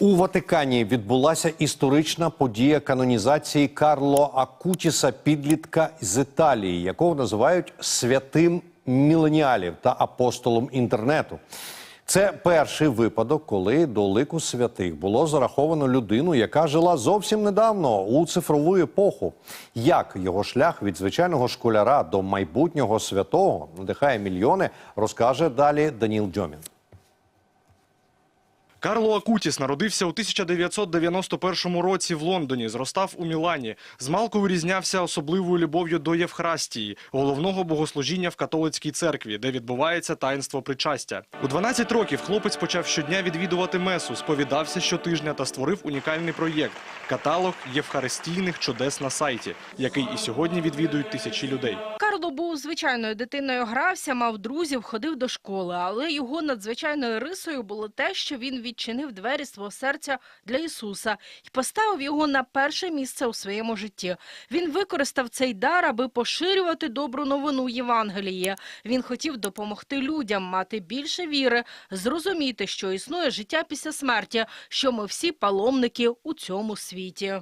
У Ватикані відбулася історична подія канонізації Карло Акутіса, підлітка з Італії, якого називають святим міленіалів та апостолом інтернету. Це перший випадок, коли до лику святих було зараховано людину, яка жила зовсім недавно у цифрову епоху. Як його шлях від звичайного школяра до майбутнього святого надихає мільйони, розкаже далі Даніл Дьомін. Карло Акутіс народився у 1991 році в Лондоні, зростав у Мілані. Змалку вирізнявся особливою любов'ю до Євхарастії, головного богослужіння в католицькій церкві, де відбувається таїнство причастя. У 12 років хлопець почав щодня відвідувати месу, сповідався щотижня та створив унікальний проєкт – каталог євхаристійних чудес на сайті, який і сьогодні відвідують тисячі людей. Карло був звичайною дитиною, грався, мав друзів, ходив до школи. Але його надзвичайною рисою було те, що він відчинив двері свого серця для Ісуса і поставив його на перше місце у своєму житті. Він використав цей дар, аби поширювати добру новину Євангелії. Він хотів допомогти людям мати більше віри, зрозуміти, що існує життя після смерті, що ми всі паломники у цьому світі.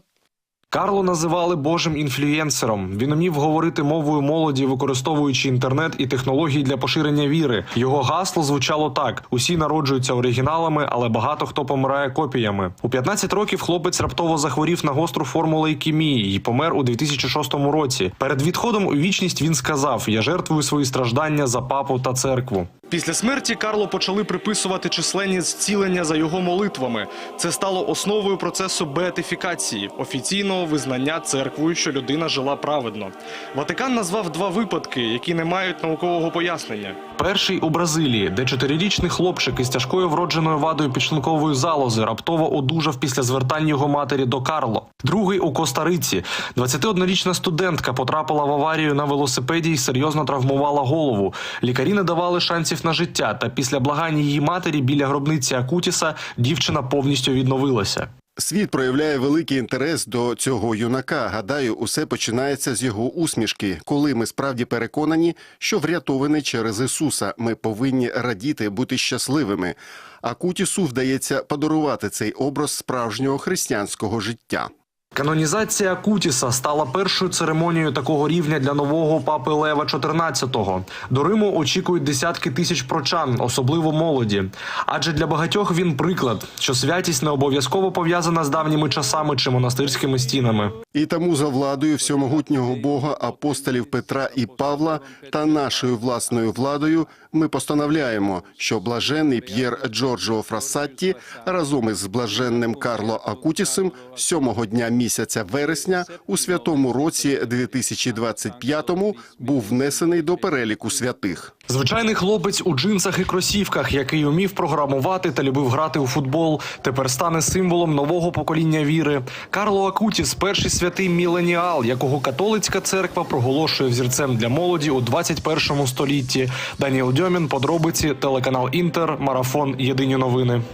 Карло називали божим інфлюєнсером. Він умів говорити мовою молоді, використовуючи інтернет і технології для поширення віри. Його гасло звучало так: усі народжуються оригіналами, але багато хто помирає копіями. У 15 років хлопець раптово захворів на гостру форму лейкемії і помер у 2006 році. Перед відходом у вічність він сказав: Я жертвую свої страждання за папу та церкву. Після смерті Карло почали приписувати численні зцілення за його молитвами. Це стало основою процесу беатифікації, офіційного визнання церквою, що людина жила праведно. Ватикан назвав два випадки, які не мають наукового пояснення. Перший у Бразилії, де чотирирічний хлопчик із тяжкою вродженою вадою підшлункової залози раптово одужав після звертань його матері до Карло. Другий у Коста-Риці. 21-річна студентка потрапила в аварію на велосипеді і серйозно травмувала голову. Лікарі не давали шансів на життя. Та після благань її матері біля гробниці Акутіса дівчина повністю відновилася. Світ проявляє великий інтерес до цього юнака. Гадаю, усе починається з його усмішки. Коли ми справді переконані, що врятовані через Ісуса, ми повинні радіти, бути щасливими. А Кутісу вдається подарувати цей образ справжнього християнського життя. Канонізація Кутіса стала першою церемонією такого рівня для нового папи Лева XIV. До Риму очікують десятки тисяч прочан, особливо молоді. Адже для багатьох він приклад, що святість не обов'язково пов'язана з давніми часами чи монастирськими стінами. І тому за владою всьомогутнього Бога, апостолів Петра і Павла та нашою власною владою ми постановляємо, що блаженний П'єр Джорджо Фрасатті разом із блаженним Карло Акутісом сьомого дня місяця вересня у святому році 2025 був внесений до переліку святих. Звичайний хлопець у джинсах і кросівках, який умів програмувати та любив грати у футбол, тепер стане символом нового покоління віри. Карло Акутіс перший святий міленіал, якого католицька церква проголошує взірцем для молоді у 21 столітті. Даніел Дьомін, подробиці, телеканал Інтер, марафон Єдині новини.